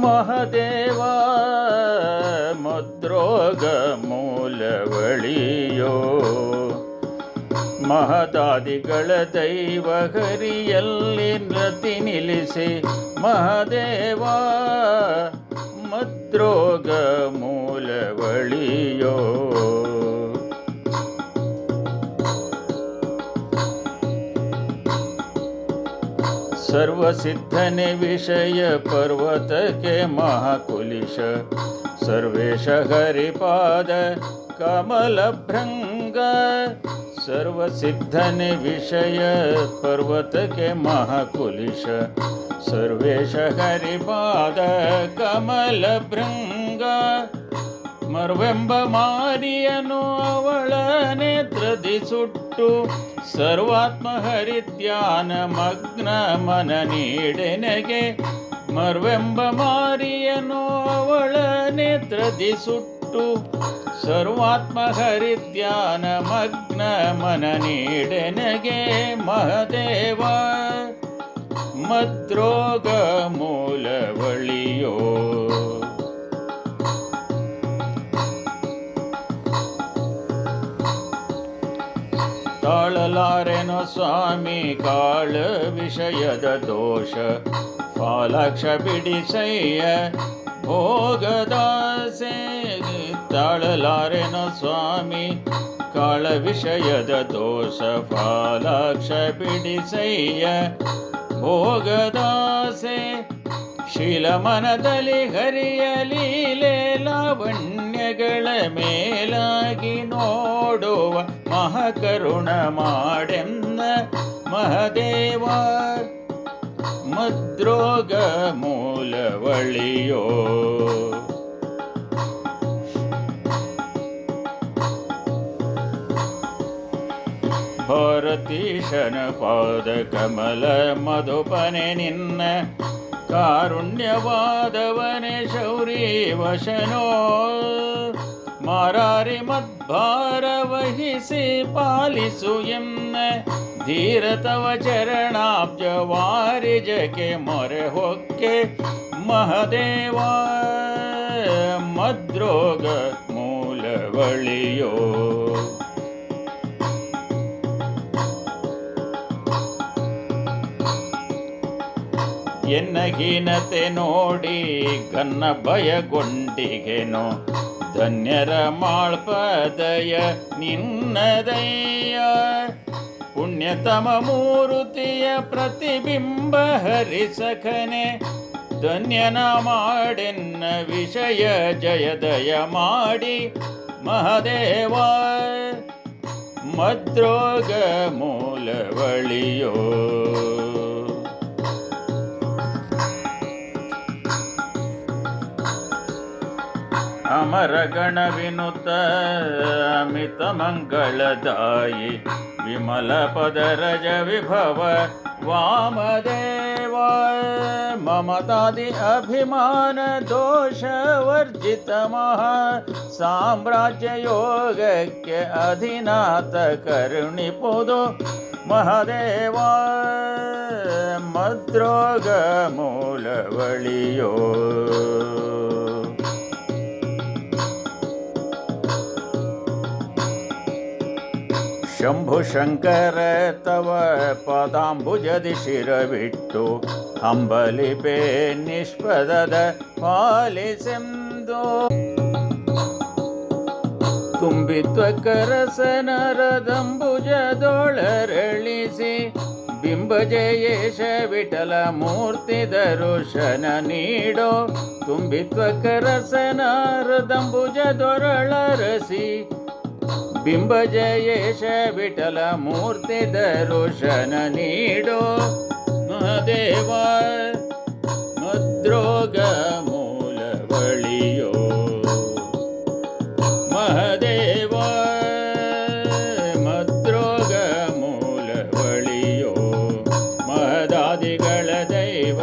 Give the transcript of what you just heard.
ಮಹದೇವ ಮದ್ರೋಗ ಮೂಲವಳಿಯೋ. ಮಹದಾದಿಗಳ ದೈವ ಹರಿಯಲ್ಲಿ ನೃತಿ ನಿಲ್ಲಿಸಿ ಮಹದೇವ ಮದ್ರೋಗ ಮೂಲವಳಿಯೋ. सर्व सिद्धने विषय पर्वत के महाकुलिश। सर्वेश हरिपाद विषय पर्वत के महाकुलिश। सर्वेश हरिपाद कमलभृङ्ग ಮರ್ವೆಂಬ ಮಾರಿಯನು ಅವಳ ನೇತ್ರದಿ ಸುಟ್ಟು ಸರ್ವಾತ್ಮ ಹರಿತ್ಯಾನ ಮಗ್ನ ಮನ ನೀಡೆನಗೆ. ಮರ್ವೆಂಬ ಮಾರಿಯನು ಅವಳ ನೇತ್ರದಿ ಸುಟ್ಟು ಸರ್ವಾತ್ಮ ಹರಿತ್ಯಾನ ಮಗ್ನ ಮನ ನೀಡೆನಗೆ. ಮಹದೇವ, ಮದ್ರೋಗ ಮೂಲವಳಿಯೋ ತಾಳಲಾರೆನೋ ಸ್ವಾಮಿ ಕಾಳ ವಿಷಯದ ದೋಷ ಫಾಲಕ್ಷ ಬಿಡಿಸಯ್ಯ ಭೋಗದಾಸೆ ತಾಳಲಾರೆನೋ ಸ್ವಾಮಿ ಕಾಳ ವಿಷಯದ ದೋಷ ಫಾಲಕ್ಷ ಬಿಡಿಸಯ್ಯ ಭೋಗದಾಸೆ ಶೀಲಮನದಲ್ಲಿ ಹರಿಯ ಲೀಲೆ ಲಾವಣ್ಯಗಳ ಮೇಲಾಗಿ ನೋಡುವ ಮಹಕರುಣ ಮಾಡೆನ್ನ ಮಹದೇವ. ಮದ್ರೋಗ ಮೂಲವಳಿಯೋ ಭಾರತೀಶನ ಪಾದ ಕಮಲ ಮಧುಪನೆ ನಿನ್ನ ಕಾರುಣ್ಯವಾದವನೆ ಶೌರಿ ವಶನೋ ಮಾರಾರಿ ಮದ್ಭಾರ ವಹಿಸಿ ಪಾಲಿಸು ಎನ್ನ ಧೀರತವ ಚರಣಾಬ್ಜ ವಾರಿಜಕ್ಕೆ ಮೊರೆ ಹೊಕ್ಕೆ ಮಹದೇವ ಮದ್ರೋಗ ಮೂಲವಳಿಯೋ ಎನ್ನ ಹೀನತೆ ನೋಡಿ ಗನ್ನ ಭಯಗೊಂಡಿಗೆನು. ಧನ್ಯರ ಮಾಳ್ಪದಯ ನಿನ್ನದಯ್ಯ. ಪುಣ್ಯತಮ ಮೂರುತಿಯ ಪ್ರತಿಬಿಂಬ ಹರಿಸಖನೆ ಧನ್ಯನ ಮಾಡೆನ್ನ ವಿಷಯ ಜಯದಯ ಮಾಡಿ. ಮಹದೇವ, ಮದ್ರೋಗ ಮೂಲವಳಿಯೋ ಅಮರ ಗಣ ವಿನುತ ಅಮಿತ ಮಂಗಳದಾಯಿ ವಿಮಲ ಪದರಜ ವಿಭವ ವಾಮದೇವ ಮಮತಾದಿ ಅಭಿಮಾನ ದೋಷ ವರ್ಜಿತ ಮಹಾ ಸಾಮ್ರಾಜ್ಯ ಯೋಗಕ್ಕೆ ಅಧಿನಾಥ ಕರುಣಿಪುದು ಮಹದೇವ ಮದ್ರೋಗ ಮೂಲವಳಿಯೋ ಶಂಕರ ತವ ಪದಾಂಬುಜದಿ ಶಿರವಿಟ್ಟು ಹಂಬಲಿಪೆ ನಿಷ್ಪದದ ಪಾಲಿಸೆಂದು. ತುಂಬಿತ್ವ ಕರಸನರದಂಬುಜದೊಳರಳಿಸಿ ಬಿಂಬ ಜಯೇಶ ವಿಠಲ ಮೂರ್ತಿ ದರುಶನ ನೀಡೋ. ತುಂಬಿತ್ವ ಕರಸನರದಂಬುಜದೊರಳರಸಿ ಬಿಂಬ ಜಯೇಶ ವಿಠಲ ಮೂರ್ತಿ ದರುಶನ ನೀಡೋ ಮಹದೇವ ಮದ್ರೋಗ ಮೂಲವಳಿಯೋ. ಮಹದೇವ ಮದ್ರೋಗ ಮೂಲವಳಿಯೋ. ಮಹದಾದಿಗಳ ದೈವ